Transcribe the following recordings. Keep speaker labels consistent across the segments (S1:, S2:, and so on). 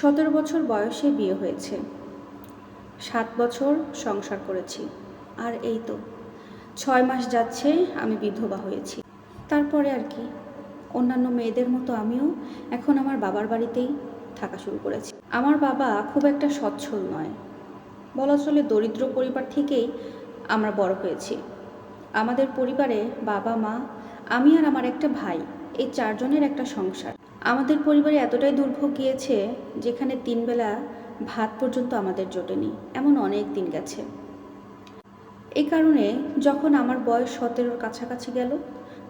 S1: সতেরো বছর বয়সে বিয়ে হয়েছে। সাত বছর সংসার করেছি। আর এই তো, ছয় মাস যাচ্ছে আমি বিধবা হয়েছি। তারপরে আর কি, অন্যান্য মেয়েদের মতো আমিও এখন আমার বাবার বাড়িতেই থাকা শুরু করেছি। আমার বাবা খুব একটা সচ্ছল নয়। বলা চলে দরিদ্র পরিবার থেকেই আমরা বড় হয়েছি। আমাদের পরিবারে বাবা, মা, আমি আর আমার একটা ভাই, এই চারজনের একটা সংসার। আমাদের পরিবারে এতটাই দুর্ভোগ গিয়েছে যেখানে তিনবেলা ভাত পর্যন্ত আমাদের জোটেনি। এমন অনেক দিন গেছে। এই কারণে যখন আমার বয়স সতেরোর কাছাকাছি গেল,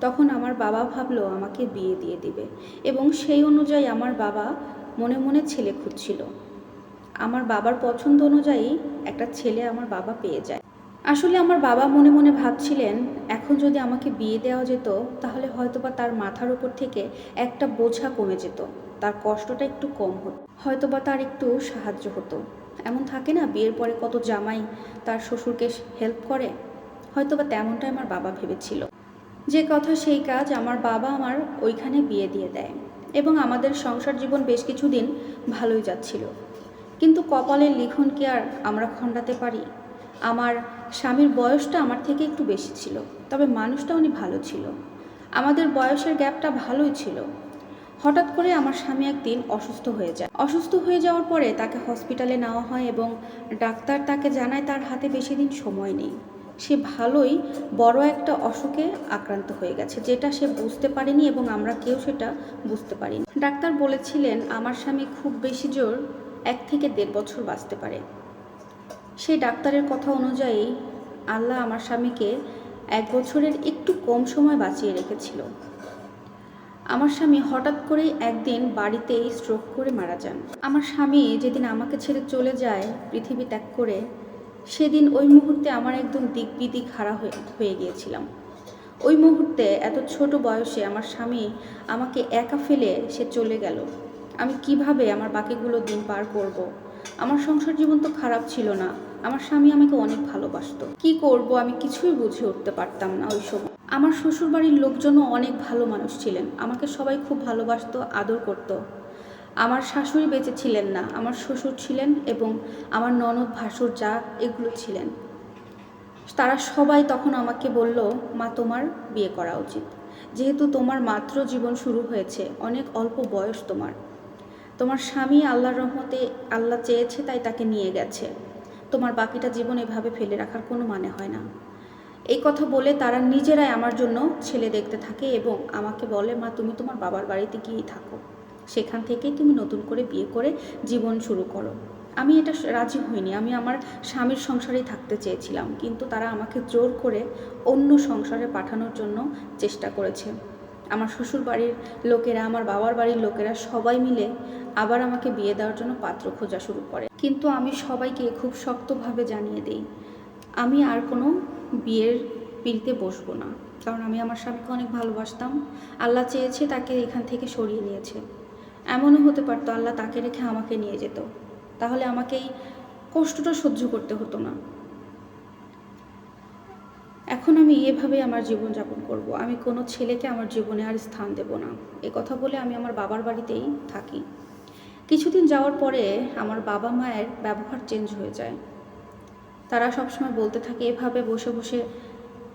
S1: তখন আমার বাবা ভাবলো আমাকে বিয়ে দিয়ে দিবে এবং সেই অনুযায়ী আমার বাবা মনে মনে ছেলে খুঁজছিল। আমার বাবার পছন্দ অনুযায়ী একটা ছেলে আমার বাবা পেয়ে যায়। আসলে আমার বাবা মনে মনে ভাবছিলেন, এখন যদি আমাকে বিয়ে দেওয়া যেত, তাহলে হয়তোবা তার মাথার উপর থেকে একটা বোঝা কমে যেত। তার কষ্টটা একটু কম হতো। হয়তোবা তার একটু সাহায্য হতো। এমন থাকে না, বিয়ের পরে কত জামাই তার শ্বশুরকে হেল্প করে? হয়তোবা তেমনটাই আমার বাবা ভেবেছিল। যে কথা সেই কাজ আমার বাবা আমার ওইখানে বিয়ে দিয়ে দেয়। এবং আমাদের সংসার জীবন বেশ কিছুদিন ভালোই যাচ্ছিল। কিন্তু কপালের লিখন কি আর আমরা খণ্ডাতে পারি? আমার স্বামীর বয়সটা আমার থেকে একটু বেশি ছিল, তবে মানুষটা উনি ভালো ছিল। আমাদের বয়সের গ্যাপটা ভালোই ছিল। হঠাৎ করে আমার স্বামী একদিন অসুস্থ হয়ে যায়। অসুস্থ হয়ে যাওয়ার পরে তাকে হসপিটালে নেওয়া হয় এবং ডাক্তার তাকে জানায় তার হাতে বেশি দিন সময় নেই। সে ভালোই বড় একটা অসুখে আক্রান্ত হয়ে গেছে, যেটা সে বুঝতে পারেনি এবং আমরা কেউ সেটা বুঝতে পারিনি। ডাক্তার বলেছিলেন, আমার স্বামী খুব বেশি জোর, এক থেকে দেড় বছর বাঁচতে পারে। সেই ডাক্তারের কথা অনুযায়ী আল্লাহ আমার স্বামীকে এক বছরের একটু কম সময় বাঁচিয়ে রেখেছিল। আমার স্বামী হঠাৎ করেই একদিন বাড়িতেই স্ট্রোক করে মারা যান। আমার স্বামী যেদিন আমাকে ছেড়ে চলে যায়, পৃথিবী ত্যাগ করে, সেদিন ওই মুহূর্তে আমার একদম দিক বিদিক হারা হয়ে গিয়েছিলাম। ওই মুহূর্তে এত ছোট বয়সে আমার স্বামী আমাকে একা ফেলে সে চলে গেল। আমি কীভাবে আমার বাকিগুলো দিন পার করব। আমার সংসার জীবন তো খারাপ ছিল না। আমার স্বামী আমাকে অনেক ভালোবাসতো। কি করব আমি কিছুই বুঝে উঠতে পারতাম না ওই সময়। আমার শ্বশুরবাড়ির লোকজনও অনেক ভালো মানুষ ছিলেন। আমাকে সবাই খুব ভালোবাসতো, আদর করতো। আমার শাশুড়ি বেঁচে ছিলেন না। আমার শ্বশুর ছিলেন এবং আমার ননদ, ভাসুর যা এগুলো ছিলেন। তারা সবাই তখন আমাকে বলল, মা, তোমার বিয়ে করা উচিত। যেহেতু তোমার মাত্র জীবন শুরু হয়েছে, অনেক অল্প বয়স তোমার। তোমার স্বামী আল্লাহর রহমতে আল্লাহ চেয়েছে, তাই তাকে নিয়ে গেছে। তোমার বাকিটা জীবন এভাবে ফেলে রাখার কোনো মানে হয় না। এই কথা বলে তারা নিজেরাই আমার জন্য ছেলে দেখতে থাকে এবং আমাকে বলে, মা, তুমি তোমার বাবার বাড়িতে গিয়েই থাকো। সেখান থেকেই তুমি নতুন করে বিয়ে করে জীবন শুরু করো। আমি এটা রাজি হইনি। আমি আমার স্বামীর সংসারেই থাকতে চেয়েছিলাম, কিন্তু তারা আমাকে জোর করে অন্য সংসারে পাঠানোর জন্য চেষ্টা করেছে। আমার শ্বশুর বাড়ির লোকেরা, আমার বাবার বাড়ির লোকেরা সবাই মিলে আবার আমাকে বিয়ে দেওয়ার জন্য পাত্র খোঁজা শুরু করে। কিন্তু আমি সবাইকে খুব শক্তভাবে জানিয়ে দিই, আমি আর কোনো বিয়ের পিড়িতে বসবো না। কারণ আমি আমার স্বামীকে অনেক ভালোবাসতাম, আল্লাহ চেয়েছে তাকে এখান থেকে সরিয়ে নিয়েছে। এমনও হতে পারতো আল্লাহ তাকে রেখে আমাকে নিয়ে যেত। তাহলে আমাকে এই কষ্টটা সহ্য করতে হতো না। এখন আমি এভাবে আমার জীবনযাপন করব। আমি কোনো ছেলেকে আমার জীবনে আর স্থান দেব না। এ কথা বলে আমি আমার বাবার বাড়িতেই থাকি। কিছুদিন যাওয়ার পরে আমার বাবা মায়ের ব্যবহার চেঞ্জ হয়ে যায়। তারা সবসময় বলতে থাকে, এভাবে বসে বসে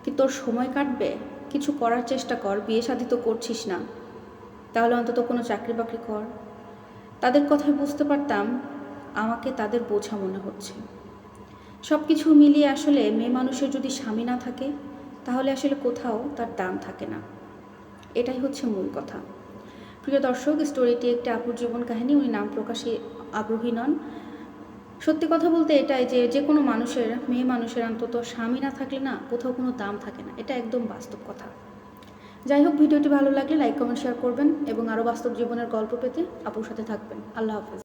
S1: কি তোর সময় কাটবে? কিছু করার চেষ্টা কর, বিয়ে শাদি তো করছিস না। তাহলে অন্তত কোনো চাকরি বাকরি কর। তাদের কথায় বুঝতে পারতাম, আমাকে তাদের বোঝা মনে হচ্ছে। সব কিছু মিলিয়ে আসলে মেয়ে মানুষের যদি স্বামী না থাকে, তাহলে আসলে কোথাও তার দাম থাকে না। এটাই হচ্ছে মূল কথা। প্রিয় দর্শক স্টোরিটি একটি আপুর জীবন কাহিনী, উনি নাম প্রকাশে আগ্রহী নন। সত্যি কথা বলতে এটাই যে যে কোনো মানুষের, মেয়ে মানুষের অন্তত স্বামী না থাকলে না কোথাও কোনো দাম থাকে না। এটা একদম বাস্তব কথা। যাই হোক, ভিডিওটি ভালো লাগলে লাইক কমেন্ট শেয়ার করবেন এবং আরও বাস্তব জীবনের গল্প পেতে আপুর সাথে থাকবেন। আল্লাহ হাফেজ।